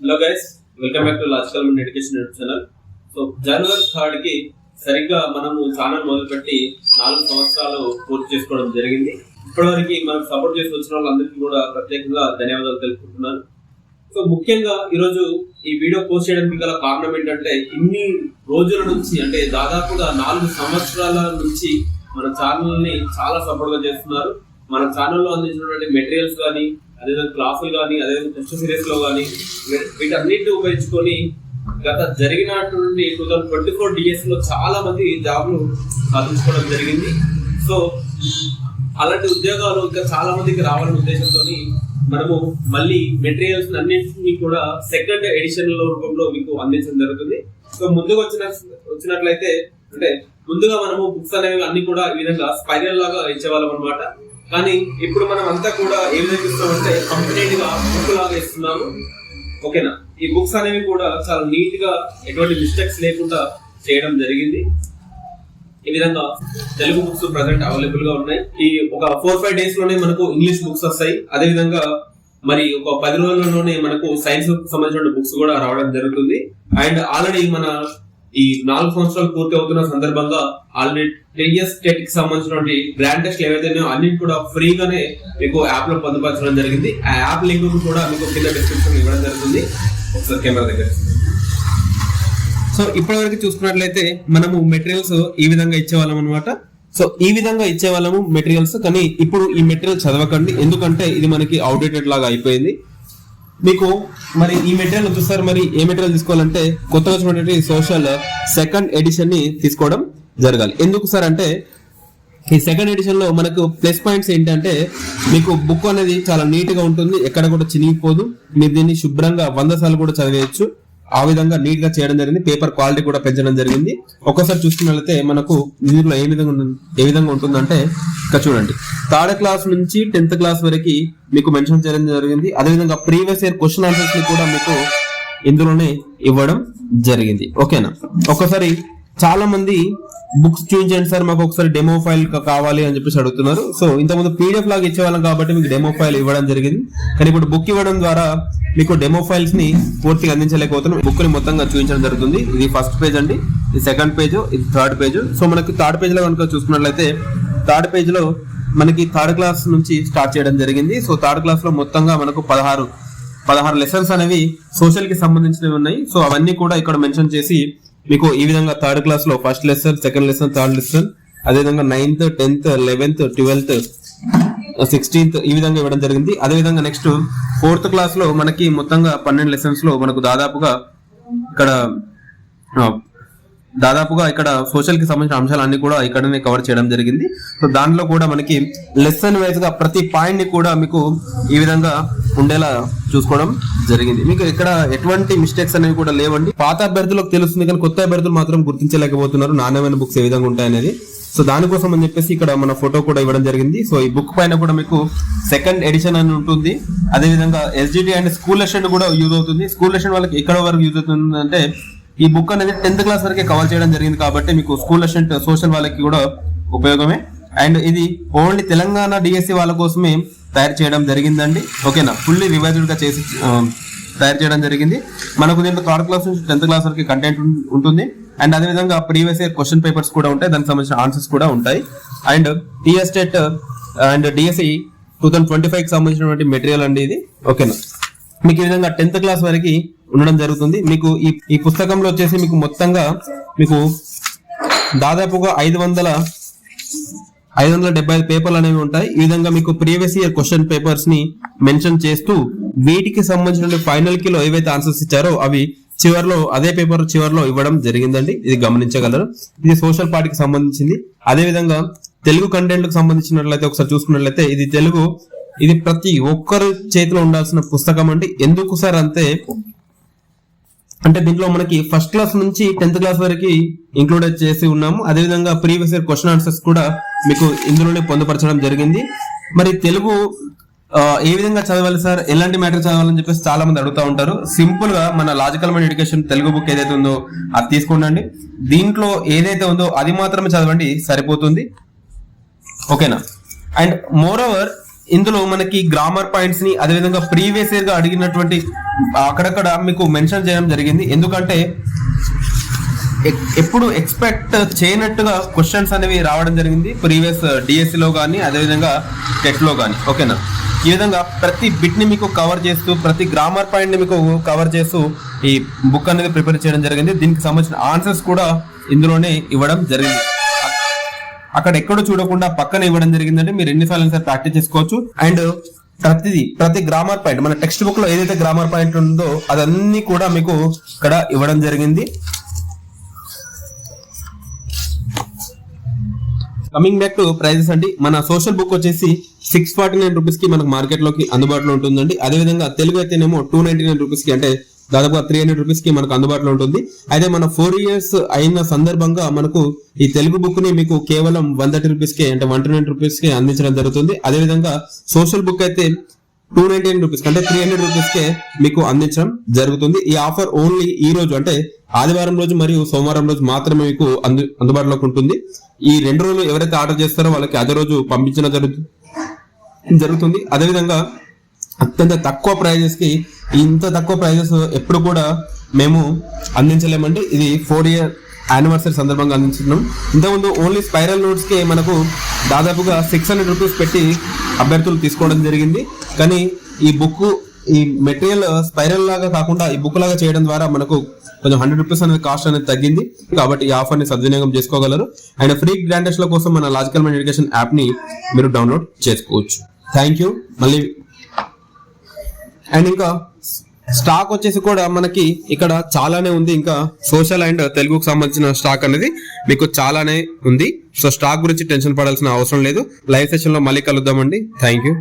Hello guys welcome back to logical education YouTube channel so జనవరి థర్డ్కి సరిగ్గా మనము channel మొదలుపెట్టి నాలుగు సంవత్సరాలు పూర్తి చేసుకోవడం జరిగింది. ఇప్పటివరకు మనకు సపోర్ట్ చేసి వచ్చిన వాళ్ళందరికీ కూడా ప్రత్యేకంగా ధన్యవాదాలు తెలుపుకుంటున్నాను. సో ముఖ్యంగా ఈరోజు ఈ వీడియో పోస్ట్ చేయడానికి గల కారణం ఏంటంటే ఇన్ని రోజుల నుంచి అంటే దాదాపుగా నాలుగు సంవత్సరాల నుంచి మన ఛానల్ని చాలా సపోర్ట్గా చేస్తున్నారు. మన ఛానల్లో అందించినటువంటి మెటీరియల్స్ కానీ అదేవిధంగా క్లాసులు కానీ అదేవిధంగా టెస్ట్ సిరీస్లో కానీ వీటన్నిటిని ఉపయోగించుకొని గత జరిగినటువంటి టూ థౌసండ్ ట్వంటీ ఫోర్ డిఎస్లో చాలా మంది జాబ్లు సాధించుకోవడం జరిగింది. సో అలాంటి ఉద్యోగాలు ఇంకా చాలా మందికి రావాలనే ఉద్దేశంతో మనము మళ్ళీ మెటీరియల్స్ అన్నింటినీ కూడా సెకండ్ ఎడిషన్లో రూపంలో మీకు అందించడం జరుగుతుంది. సో ముందుకు వచ్చిన వచ్చినట్లయితే అంటే ముందుగా మనము బుక్స్ అనేవి అన్ని కూడా ఈ విధంగా స్పైరల్ లాగా ఇచ్చేవాళ్ళం అనమాట కానీ ఇప్పుడు మనం అంతా కూడా ఏం విధంగా ఇస్తామంటే కంప్లీట్గా బుక్ లాగా ఇస్తున్నాము. ఓకేనా? ఈ బుక్స్ అనేవి కూడా చాలా నీట్గా ఎటువంటి మిస్టేక్స్ లేకుండా చేయడం జరిగింది. ఈ విధంగా తెలుగు బుక్స్ ప్రజెంట్ అవైలబుల్గా ఉన్నాయి. ఈ ఒక ఫోర్ ఫైవ్ డేస్లోనే మనకు ఇంగ్లీష్ బుక్స్ వస్తాయి. అదే విధంగా మరి ఒక పది రోజుల్లోనే మనకు సైన్స్ సంబంధించిన బుక్స్ కూడా రావడం జరుగుతుంది. అండ్ ఆల్రెడీ మన ఈ నాలుగు సంవత్సరాలు పూర్తి అవుతున్న సందర్భంగా ఆల్రెడీ టెన్ స్టేట్కి సంబంధించినటువంటి గ్రాండ్ టెస్ట్ ఏవైతే ఉన్నాయో అన్నిటి కూడా ఫ్రీగానే మీకు యాప్లో పొందుపరచడం జరిగింది. ఆ యాప్ లింక్ కూడా మీకు కింద డిస్క్రిప్షన్ ఇవ్వడం జరుగుతుంది. ఒకసారి కెమెరా దగ్గర సో ఇప్పటివరకు చూసుకున్నట్లయితే మనము మెటీరియల్స్ ఈ విధంగా ఇచ్చేవాళ్ళం అనమాట సో ఈ విధంగా ఇచ్చేవాళ్ళము మెటీరియల్స్ కానీ ఇప్పుడు ఈ మెటీరియల్ చదవకండి. ఎందుకంటే ఇది మనకి అవుడేటెడ్ లాగా అయిపోయింది. మీకు మరి ఈ మెటీరియల్ చూస్తారు మరి ఏ మెటీరియల్ తీసుకోవాలంటే కొత్తగా వచ్చినటువంటి సోషల్ సెకండ్ ఎడిషన్ని తీసుకోవడం జరగాలి. ఎందుకు సార్ అంటే ఈ సెకండ్ ఎడిషన్లో మనకు ప్లస్ పాయింట్స్ ఏంటంటే మీకు బుక్ అనేది చాలా నీట్గా ఉంటుంది ఎక్కడ కూడా చినిగిపోదు మీరు దీన్ని శుభ్రంగా వంద సార్లు కూడా చదివేయచ్చు. ఆ విధంగా నీట్గా చేయడం జరిగింది. పేపర్ క్వాలిటీ కూడా పెంచడం జరిగింది. ఒక్కసారి చూసుకున్నట్లయితే మనకు ఇందులో ఏ విధంగా ఏ విధంగా ఉంటుందంటే ఇక్కడ చూడండి. థర్డ్ క్లాస్ నుంచి టెన్త్ క్లాస్ వరకు మీకు మెన్షన్ చేయడం జరిగింది. అదేవిధంగా ప్రీవియస్ ఇయర్ క్వశ్చన్ ఆన్సర్స్ని కూడా మీకు ఇందులోనే ఇవ్వడం జరిగింది. ఓకేనా? ఒక్కసారి చాలా మంది బుక్స్ చూపించండి సార్ మాకు ఒకసారి డెమో ఫైల్ కావాలి అని చెప్పేసి అడుగుతున్నారు. సో ఇంతకుముందు పీడిఎఫ్ లాగా ఇచ్చేవాళ్ళం కాబట్టి మీకు డెమో ఫైల్ ఇవ్వడం జరిగింది. కానీ ఇప్పుడు బుక్ ఇవ్వడం ద్వారా మీకు డెమో ఫైల్స్ని పూర్తిగా అందించలేకపోతున్నాం. బుక్ని మొత్తంగా చూపించడం జరుగుతుంది. ఇది ఫస్ట్ పేజ్ అండి ఇది సెకండ్ పేజ్ ఇది థర్డ్ పేజ్. సో మనకి థర్డ్ పేజ్లో కనుక చూసుకున్నట్లయితే థర్డ్ పేజ్లో మనకి థర్డ్ క్లాస్ నుంచి స్టార్ట్ చేయడం జరిగింది. సో థర్డ్ క్లాస్లో మొత్తంగా మనకు పదహారు పదహారు లెసన్స్ అనేవి సోషల్కి సంబంధించినవి ఉన్నాయి. సో అవన్నీ కూడా ఇక్కడ మెన్షన్ చేసి మీకు ఈ విధంగా థర్డ్ క్లాస్లో first lesson second lesson third lesson అదేవిధంగా ninth tenth eleventh twelfth sixteenth ఈ విధంగా ఇవ్వడం జరిగింది. అదే విధంగా నెక్స్ట్ ఫోర్త్ క్లాస్లో మనకి మొత్తంగా పన్నెండు లెసన్స్లో మనకు దాదాపుగా ఇక్కడ దాదాపుగా ఇక్కడ సోషల్కి సంబంధించిన అంశాలన్నీ కూడా ఇక్కడనే కవర్ చేయడం జరిగింది. సో దాంట్లో కూడా మనకి లెసన్ వైజ్గా ప్రతి పాయింట్ని కూడా మీకు ఈ విధంగా ఉండేలా చూసుకోవడం జరిగింది. మీకు ఇక్కడ ఎటువంటి మిస్టేక్స్ అనేవి కూడా లేవండి. పాత అభ్యర్థులకు తెలుస్తుంది కానీ కొత్త అభ్యర్థులు మాత్రం గుర్తించలేకపోతున్నారు. నాణ్యమైన బుక్స్ ఏ విధంగా ఉంటాయనేది సో దానికోసం అని చెప్పేసి ఇక్కడ మన ఫోటో కూడా ఇవ్వడం జరిగింది. సో ఈ బుక్ పైన కూడా మీకు సెకండ్ ఎడిషన్ అని ఉంటుంది. అదే విధంగా ఎస్జిటి అండ్ స్కూల్ లెషన్ కూడా యూజ్ అవుతుంది. స్కూల్ లెషన్ వాళ్ళకి ఎక్కడ వరకు యూజ్ అవుతుంది అంటే ఈ బుక్ అనేది టెన్త్ క్లాస్ వరకే కవర్ చేయడం జరిగింది కాబట్టి మీకు స్కూల్ అసిస్టెంట్ సోషల్ వాళ్ళకి కూడా ఉపయోగమే. అండ్ ఇది ఓన్లీ తెలంగాణ డిఎస్సి వాళ్ళ కోసమే తయారు చేయడం జరిగిందండి. ఓకేనా ఫుల్లీ రివైజ్డ్గా చేసి తయారు చేయడం జరిగింది. మనకు దీంట్లో థర్డ్ క్లాస్ నుంచి టెన్త్ క్లాస్ వరకు కంటెంట్ ఉంటుంది. అండ్ అదే విధంగా ప్రీవియస్ ఇయర్ క్వశ్చన్ పేపర్స్ కూడా ఉంటాయి. దానికి సంబంధించిన ఆన్సర్స్ కూడా ఉంటాయి. And TSTET and DSC two thousand twenty ఫైవ్కి సంబంధించినటువంటి మెటీరియల్ అండి ఇది. ఓకేనా మీకు ఈ విధంగా టెన్త్ క్లాస్ వరకు ఉండడం జరుగుతుంది. మీకు ఈ ఈ పుస్తకంలో వచ్చేసి మీకు మొత్తంగా మీకు దాదాపుగా ఐదు వందల ఐదు వందల డెబ్బై ఐదు పేపర్లు అనేవి ఉంటాయి. ఈ విధంగా మీకు ప్రీవియస్ ఇయర్ క్వశ్చన్ పేపర్స్ని మెన్షన్ చేస్తూ వీటికి సంబంధించిన ఫైనల్కి లో ఏవైతే ఆన్సర్స్ ఇచ్చారో అవి చివరిలో అదే పేపర్ చివరిలో ఇవ్వడం జరిగిందండి. ఇది గమనించగలరు. ఇది సోషల్ పార్టీకి సంబంధించింది. అదే విధంగా తెలుగు కంటెంట్కు సంబంధించినట్లయితే ఒకసారి చూసుకున్నట్లయితే ఇది తెలుగు ఇది ప్రతి ఒక్కరు చేతిలో ఉండాల్సిన పుస్తకం అండి. ఎందుకు సార్ అంతే అంటే దీంట్లో మనకి ఫస్ట్ క్లాస్ నుంచి టెన్త్ క్లాస్ వరకు ఇంక్లూడ్ చేసి ఉన్నాము. అదేవిధంగా ప్రీవియస్ ఇయర్ క్వశ్చన్ ఆన్సర్స్ కూడా మీకు ఇందులోనే పొందుపరచడం జరిగింది. మరి తెలుగు ఏ విధంగా చదవాలి సార్? ఎలాంటి మ్యాటర్ చదవాలని చెప్పేసి చాలా మంది అడుగుతా ఉంటారు. సింపుల్గా మన logical mind education Telugu book ఏదైతే ఉందో అది తీసుకోండి దీంట్లో ఏదైతే ఉందో అది మాత్రమే చదవండి సరిపోతుంది. ఓకేనా? అండ్ మోర్ ఓవర్ ఇందులో మనకి గ్రామర్ పాయింట్స్ని అదేవిధంగా ప్రీవియస్ ఇయర్గా అడిగినటువంటి అక్కడక్కడ మీకు మెన్షన్ చేయడం జరిగింది. ఎందుకంటే ఎప్పుడు ఎక్స్పెక్ట్ చేయనట్టుగా క్వశ్చన్స్ అనేవి రావడం జరిగింది. ప్రీవియస్ డిఎస్సి లో కానీ అదేవిధంగా టెట్లో కానీ ఓకేనా? ఈ విధంగా ప్రతి బిట్ని మీకు కవర్ చేస్తూ ప్రతి గ్రామర్ పాయింట్ని మీకు కవర్ చేస్తూ ఈ బుక్ అనేది ప్రిపేర్ చేయడం జరిగింది. దీనికి సంబంధించిన ఆన్సర్స్ కూడా ఇందులోనే ఇవ్వడం జరిగింది. అక్కడ ఎక్కడో చూడకుండా పక్కన ఇవ్వడం జరిగిందంటే మీరు ఎన్నిసార్లు సార్ ప్రాక్టీస్ చేసుకోవచ్చు. అండ్ ప్రతిదీ ప్రతి గ్రామర్ పాయింట్ మన టెక్స్ట్ బుక్లో ఏదైతే గ్రామర్ పాయింట్ ఉందో అదన్నీ కూడా మీకు ఇక్కడ ఇవ్వడం జరిగింది. కమింగ్ బ్యాక్ టు ప్రైజెస్ అండి మన సోషల్ బుక్ వచ్చేసి సిక్స్ ఫార్టీ నైన్ రూపీస్కి మనకు మార్కెట్లోకి అందుబాటులో ఉంటుందండి. అదేవిధంగా తెలుగు అయితేనేమో టూ నైన్టీ నైన్ రూపీస్కి అంటే దాదాపుగా త్రీ హండ్రెడ్ రూపీస్కి మనకు అందుబాటులో ఉంటుంది. అయితే మన ఫోర్ ఇయర్స్ అయిన సందర్భంగా మనకు ఈ తెలుగు బుక్ని మీకు కేవలం వన్ థర్టీ రూపీస్కి అంటే వన్ ట్వంటీ రూపీస్కి అందించడం జరుగుతుంది. అదేవిధంగా సోషల్ బుక్ అయితే టూ నైన్టీ నైన్ రూపీస్ అంటే త్రీ హండ్రెడ్ రూపీస్ కే మీకు అందించడం జరుగుతుంది. ఈ ఆఫర్ ఓన్లీ ఈ రోజు అంటే ఆదివారం రోజు మరియు సోమవారం రోజు మాత్రమే మీకు అందు అందుబాటులోకి ఉంటుంది. ఈ రెండు రోజులు ఎవరైతే ఆర్డర్ చేస్తారో వాళ్ళకి అదే రోజు పంపించడం జరుగుతుంది జరుగుతుంది. అదేవిధంగా అత్యంత తక్కువ ప్రైజెస్కి ఇంత తక్కువ ప్రైజెస్ ఎప్పుడు కూడా మేము అందించలేమండి. ఇది ఫోర్ ఇయర్ యానివర్సరీ సందర్భంగా అందించున్నాం ఇంతకుముందు ఓన్లీ స్పైరల్ నోట్స్కి మనకు దాదాపుగా సిక్స్ హండ్రెడ్ రూపీస్ పెట్టి అభ్యర్థులు తీసుకోవడం జరిగింది. కానీ ఈ బుక్ ఈ మెటీరియల్ స్పైరల్ లాగా కాకుండా ఈ బుక్ లాగా చేయడం ద్వారా మనకు కొంచెం హండ్రెడ్ రూపీస్ అనేది కాస్ట్ అనేది తగ్గింది. కాబట్టి ఈ ఆఫర్ని సద్వినియోగం చేసుకోగలరు. అండ్ ఫ్రీ గ్రాండెస్ల కోసం మన లాజికల్ మైండ్ ఎడ్యుకేషన్ యాప్ని మీరు డౌన్లోడ్ చేసుకోవచ్చు. థ్యాంక్ యూ మళ్ళీ అండ్ ఇంకా స్టాక్ వచ్చేసి కూడా మనకి ఇక్కడ చాలానే ఉంది. ఇంకా సోషల్ అండ్ తెలుగుకు సంబంధించిన స్టాక్ అనేది మీకు చాలానే ఉంది. సో స్టాక్ గురించి టెన్షన్ పడాల్సిన అవసరం లేదు. లైవ్ సెషన్లో మళ్ళీ కలుద్దామండి. Thank you.